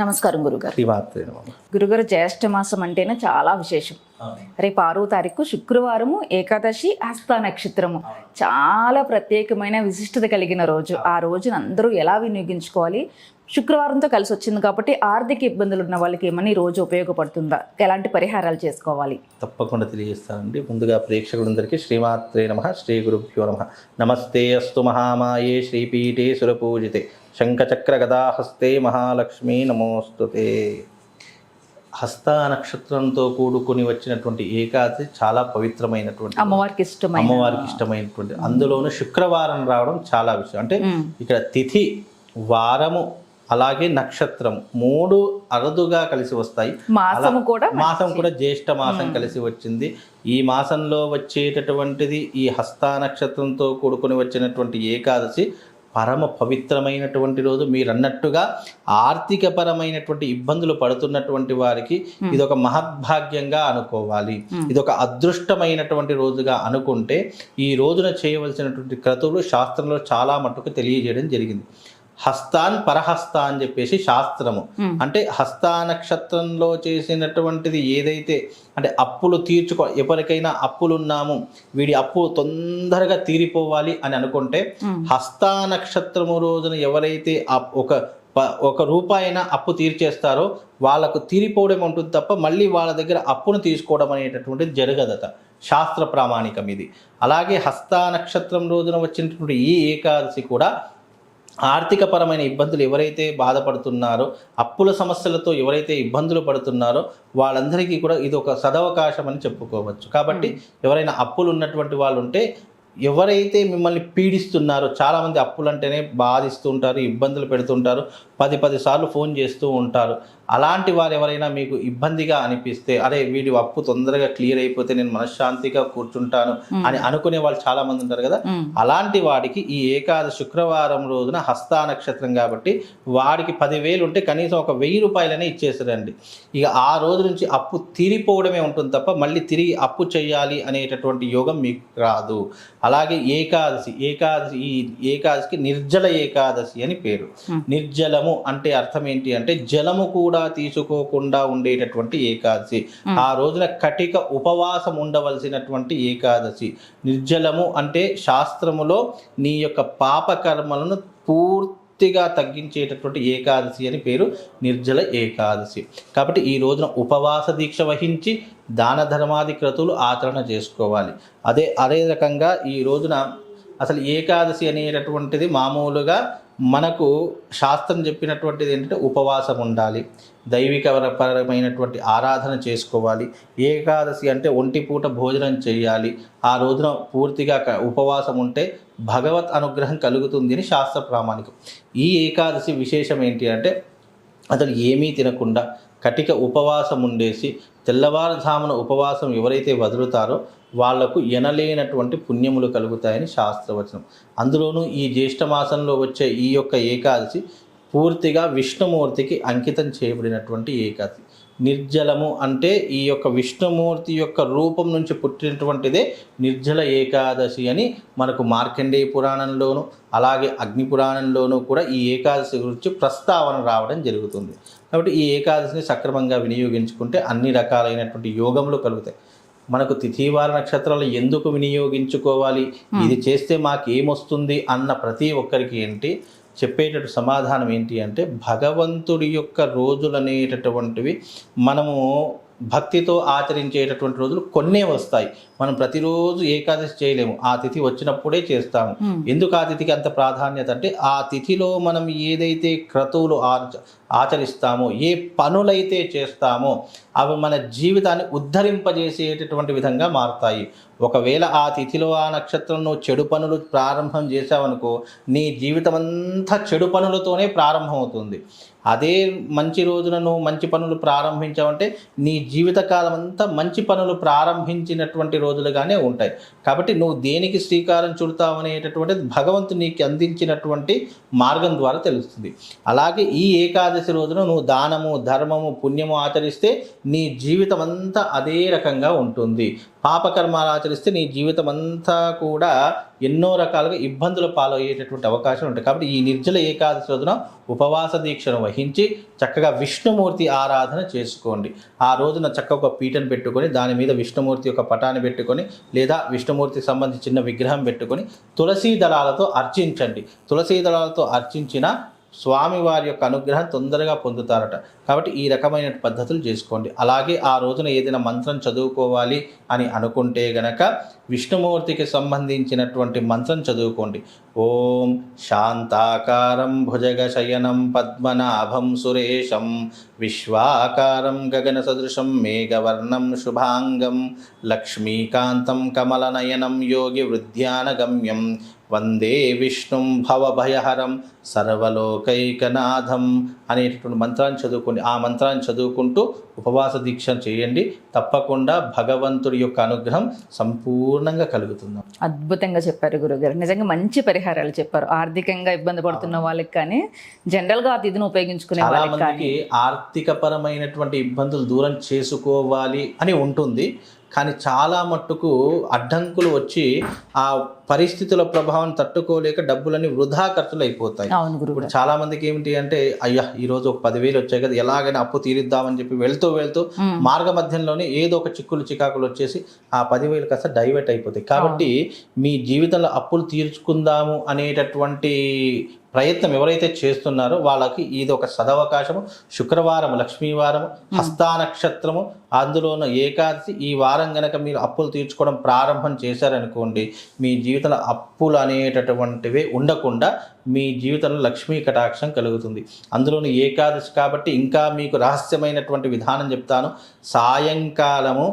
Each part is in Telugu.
నమస్కారం గురుగారు. గురుగారు జ్యేష్ఠ మాసం అంటేనే చాలా విశేషం రేపు ఆరో తారీఖు శుక్రవారము ఏకాదశి హస్త నక్షత్రము. చాలా ప్రత్యేకమైన విశిష్టత కలిగిన రోజు. ఆ రోజున అందరూ ఎలా వినియోగించుకోవాలి? శుక్రవారంతో కలిసి వచ్చింది కాబట్టి ఆర్థిక ఇబ్బందులు ఉన్న వాళ్ళకి ఏమని రోజు ఉపయోగపడుతుందా? ఎలాంటి పరిహారాలు చేసుకోవాలి? తప్పకుండా తెలియజేస్తానండి. ముందుగా ప్రేక్షకులందరికీ శ్రీమాత్రే నమ శ్రీ గురుభ్యో నమ. నమస్తే అస్తు మహామాయే శ్రీపీఠే సురపూజితే శంఖచక్ర గదాహస్తే మహాలక్ష్మీ నమోస్తుతే. హస్త నక్షత్రంతో కూడుకుని వచ్చినటువంటి ఏకాదశి చాలా పవిత్రమైనటువంటి అమ్మవారికి ఇష్టమైన అమ్మవారికి ఇష్టమైనటువంటి అందులోనూ శుక్రవారం రావడం చాలా విషయం. అంటే ఇక్కడ తిథి వారము అలాగే నక్షత్రం మూడు అరుదుగా కలిసి వస్తాయి. మాసము కూడా మాసం కూడా జ్యేష్ఠ మాసం కలిసి వచ్చింది. ఈ మాసంలో వచ్చేటటువంటిది ఈ హస్త నక్షత్రంతో కూడుకుని వచ్చినటువంటి ఏకాదశి పరమ పవిత్రమైనటువంటి రోజు. మీరు అన్నట్టుగా ఆర్థిక పరమైనటువంటి ఇబ్బందులు పడుతున్నటువంటి వారికి ఇది ఒక మహద్భాగ్యంగా అనుకోవాలి. ఇది ఒక అదృష్టమైనటువంటి రోజుగా అనుకుంటే ఈ రోజున చేయవలసినటువంటి క్రతువులు శాస్త్రంలో చాలా మట్టుకు తెలియజేయడం జరిగింది. హస్తాన్ పరహస్త అని చెప్పేసి శాస్త్రము. అంటే హస్తా నక్షత్రంలో చేసినటువంటిది ఏదైతే అంటే అప్పులు తీర్చుకో ఎవరికైనా అప్పులు ఉన్నాము వీడి అప్పు తొందరగా తీరిపోవాలి అని అనుకుంటే. హస్తా నక్షత్రము రోజున ఎవరైతే ఒక ఒక రూపాయినా అప్పు తీర్చేస్తారో వాళ్ళకు తీరిపోవడం ఉంటుంది తప్ప మళ్ళీ వాళ్ళ దగ్గర అప్పును తీసుకోవడం అనేటటువంటిది జరగదట శాస్త్ర ప్రామాణికం ఇది అలాగే హస్తా నక్షత్రం రోజున వచ్చినటువంటి ఈ ఏకాదశి కూడా ఆర్థికపరమైన ఇబ్బందులు ఎవరైతే బాధపడుతున్నారో అప్పుల సమస్యలతో ఎవరైతే ఇబ్బందులు పడుతున్నారో వాళ్ళందరికీ కూడా ఇది ఒక సదవకాశం అని చెప్పుకోవచ్చు. కాబట్టి ఎవరైనా అప్పులు ఉన్నటువంటి వాళ్ళు ఉంటే ఎవరైతే మిమ్మల్ని పీడిస్తున్నారో చాలామంది అప్పులు అంటేనే బాధిస్తూ ఉంటారు ఇబ్బందులు పెడుతుంటారు పది పది సార్లు ఫోన్ చేస్తూ ఉంటారు. అలాంటి వారు ఎవరైనా మీకు ఇబ్బందిగా అనిపిస్తే అరే వీడి అప్పు తొందరగా క్లియర్ అయిపోతే నేను మనశ్శాంతిగా కూర్చుంటాను అని అనుకునే వాళ్ళు చాలా మంది ఉంటారు కదా. అలాంటి వాడికి ఈ ఏకాదశి శుక్రవారం రోజున హస్తా నక్షత్రం కాబట్టి వాడికి పదివేలు ఉంటే కనీసం ఒక వెయ్యి రూపాయలనే ఇచ్చేసారండి ఇక ఆ రోజు నుంచి అప్పు తీరిపోవడమే ఉంటుంది తప్ప మళ్ళీ తిరిగి అప్పు చేయాలి అనేటటువంటి యోగం మీకు రాదు. అలాగే ఏకాదశి ఏకాదశి ఈ ఏకాదశికి నిర్జల ఏకాదశి అని పేరు. నిర్జలము అంటే అర్థం ఏంటి అంటే జలము కూడా తీసుకోకుండా ఉండేటటువంటి ఏకాదశి. ఆ రోజున కటిక ఉపవాసం ఉండవలసినటువంటి ఏకాదశి. నిర్జలము అంటే శాస్త్రములో నీ యొక్క పాపకర్మలను పూర్తిగా తగ్గించేటటువంటి ఏకాదశి అని పేరు నిర్జల ఏకాదశి. కాబట్టి ఈ రోజున ఉపవాస దీక్ష వహించి దాన ధర్మాది క్రతువులు ఆచరణ చేసుకోవాలి. అదే అదే రకంగా ఈ రోజున అసలు ఏకాదశి అనేటటువంటిది మామూలుగా మనకు శాస్త్రం చెప్పినటువంటిది ఏంటంటే ఉపవాసం ఉండాలి. దైవిక పరమైనటువంటి ఆరాధన చేసుకోవాలి. ఏకాదశి అంటే ఒంటి పూట భోజనం చేయాలి. ఆ రోజున పూర్తిగా క- ఉపవాసం ఉంటే భగవత్ అనుగ్రహం కలుగుతుంది అని శాస్త్ర ప్రామాణికం. ఈ ఏకాదశి విశేషం ఏంటి అంటే అతను ఏమీ తినకుండా కటిక ఉపవాసం ఉండేసి తెల్లవారుజామున ఉపవాసం ఎవరైతే వదులుతారో వాళ్ళకు ఎనలేనటువంటి పుణ్యములు కలుగుతాయని శాస్త్రవచనం. అందులోనూ ఈ జ్యేష్ఠ మాసంలో వచ్చే ఈ యొక్క ఏకాదశి పూర్తిగా విష్ణుమూర్తికి అంకితం చేయబడినటువంటి ఏకాదశి. నిర్జలము అంటే ఈ యొక్క విష్ణుమూర్తి యొక్క రూపం నుంచి పుట్టినటువంటిదే నిర్జల ఏకాదశి అని మనకు మార్కండేయ పురాణంలోను అలాగే అగ్ని పురాణంలోనూ కూడా ఈ ఏకాదశి గురించి ప్రస్తావన రావడం జరుగుతుంది. కాబట్టి ఈ ఏకాదశిని సక్రమంగా వినియోగించుకుంటే అన్ని రకాలైనటువంటి యోగములు కలుగుతాయి. మనకు తిథివార నక్షత్రాలు ఎందుకు వినియోగించుకోవాలి? ఇది చేస్తే మాకు ఏమొస్తుంది అన్న ప్రతి ఒక్కరికి ఏంటి? చెప్పేటట్టు సమాధానం ఏంటి అంటే భగవంతుడి యొక్క రోజులు అనేటటువంటివి మనము భక్తితో ఆచరించేటటువంటి రోజులు కొన్నే వస్తాయి. మనం ప్రతిరోజు ఏకాదశి చేయలేము. ఆ తిథి వచ్చినప్పుడే చేస్తాము. ఎందుకు ఆ తిథికి అంత ప్రాధాన్యత అంటే ఆ తిథిలో మనం ఏదైతే క్రతువులు ఆచ ఆచరిస్తామో ఏ పనులైతే చేస్తామో అవి మన జీవితాన్ని ఉద్ధరింపజేసేటటువంటి విధంగా మారుతాయి. ఒకవేళ ఆ తిథిలో ఆ నక్షత్రంలో చెడు పనులు ప్రారంభం చేసావనుకో నీ జీవితం అంతా చెడు పనులతోనే ప్రారంభమవుతుంది. అదే మంచి రోజున నువ్వు మంచి పనులు ప్రారంభించావంటే నీ జీవితకాలం అంతా మంచి పనులు ప్రారంభించినటువంటి రోజులుగానే ఉంటాయి. కాబట్టి నువ్వు దేనికి శ్రీకారం చుడతావు అనేటటువంటిది భగవంతుడు నీకు అందించినటువంటి మార్గం ద్వారా తెలుస్తుంది. అలాగే ఈ ఏకాదశి రోజున నువ్వు దానము ధర్మము పుణ్యము ఆచరిస్తే నీ జీవితం అంతా అదే రకంగా ఉంటుంది. పాపకర్మాలు ఆచరిస్తే నీ జీవితం అంతా కూడా ఎన్నో రకాలుగా ఇబ్బందుల పాలయ్యేటటువంటి అవకాశం ఉంటాయి కాబట్టి ఈ నిర్జల ఏకాదశి రోజున ఉపవాస దీక్షను వహించి చక్కగా విష్ణుమూర్తి ఆరాధన చేసుకోండి. ఆ రోజున చక్కగా ఒక పీటను పెట్టుకొని దాని మీద విష్ణుమూర్తి యొక్క పటాన్ని పెట్టుకొని లేదా విష్ణుమూర్తికి సంబంధించి చిన్న విగ్రహం పెట్టుకొని తులసీ దళాలతో అర్చించండి. తులసీ దళాలతో అర్చించిన స్వామివారి యొక్క అనుగ్రహం తొందరగా పొందుతారట. కాబట్టి ఈ రకమైన పద్ధతులు చేసుకోండి. అలాగే ఆ రోజున ఏదైనా మంత్రం చదువుకోవాలి అని అనుకుంటే గనక విష్ణుమూర్తికి సంబంధించినటువంటి మంత్రం చదువుకోండి. ఓం శాంతాకారం భుజగ శయనం పద్మనాభం సురేశం విశ్వాకారం గగన సదృశం మేఘవర్ణం శుభాంగం లక్ష్మీకాంతం కమలనయనం యోగి వృద్ధ్యానగమ్యం వందే విష్ణుం భవభయహరం సర్వలోకైకనాథం అనేటటువంటి మంత్రాన్ని చదువుకోండి. ఆ మంత్రాన్ని చదువుకుంటూ ఉపవాస దీక్ష చేయండి. తప్పకుండా భగవంతుడి యొక్క అనుగ్రహం సంపూర్ణంగా కలుగుతుంది. అద్భుతంగా చెప్పారు గురుగారు. నిజంగా మంచి పరిహారాలు చెప్పారు. ఆర్థికంగా ఇబ్బంది పడుతున్న వాళ్ళకి కానీ జనరల్గా ఆ తిథిని ఉపయోగించుకునే చాలా వాళ్ళకి మందికి ఆర్థిక పరమైనటువంటి ఇబ్బందులు దూరం చేసుకోవాలి అని ఉంటుంది. కానీ చాలా మట్టుకు అడ్డంకులు వచ్చి ఆ పరిస్థితుల ప్రభావం తట్టుకోలేక డబ్బులన్నీ వృధా ఖర్చులు అయిపోతాయి. ఇప్పుడు చాలా మందికి ఏమిటి అంటే అయ్యా ఈ రోజు ఒక పదివేలు వచ్చాయి కదా ఎలాగైనా అప్పు తీరిద్దామని చెప్పి వెళ్తూ వెళ్తూ. మార్గ మధ్యంలోనే ఏదో ఒక చిక్కులు చికాకులు వచ్చేసి ఆ పదివేలు కాస్త డైవర్ట్ అయిపోతాయి. కాబట్టి మీ జీవితంలో అప్పులు తీర్చుకుందాము అనేటటువంటి ప్రయత్నం ఎవరైతే చేస్తున్నారో వాళ్ళకి ఇది ఒక సదవకాశము శుక్రవారం లక్ష్మీవారం హస్తా నక్షత్రము అందులోన ఏకాదశి ఈ వారం గనక మీరు అప్పులు తీర్చుకోవడం ప్రారంభం చేశారనుకోండి మీ జీవితంలో అప్పులు అనేటటువంటివి ఉండకుండా మీ జీవితంలో లక్ష్మీ కటాక్షం కలుగుతుంది. అందులోని ఏకాదశి కాబట్టి ఇంకా మీకు రహస్యమైనటువంటి విధానం చెప్తాను. సాయంకాలము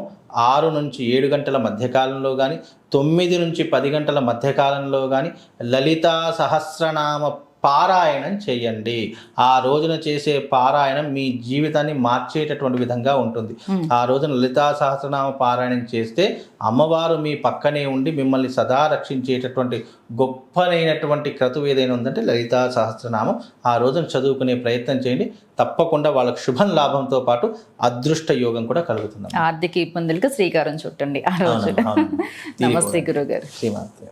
ఆరు నుంచి ఏడు గంటల మధ్యకాలంలో కానీ తొమ్మిది నుంచి పది గంటల మధ్యకాలంలో కానీ లలితా సహస్రనామ పారాయణం చేయండి. ఆ రోజున చేసే పారాయణం మీ జీవితాన్ని మార్చేటటువంటి విధంగా ఉంటుంది. ఆ రోజున లలితా సహస్రనామ పారాయణం చేస్తే అమ్మవారు మీ పక్కనే ఉండి మిమ్మల్ని సదా రక్షించేటటువంటి గొప్పనైనటువంటి క్రతువు ఏదైనా ఉందంటే లలితా సహస్రనామం. ఆ రోజున చదువుకునే ప్రయత్నం చేయండి. తప్పకుండా వాళ్ళకు శుభం లాభంతో పాటు అదృష్ట యోగం కూడా కలుగుతుంది ఆర్థిక ఇబ్బందులకు శ్రీకారం చుట్టండి ఆ రోజు. నమస్తే గురుగారు. శ్రీమాత్రే.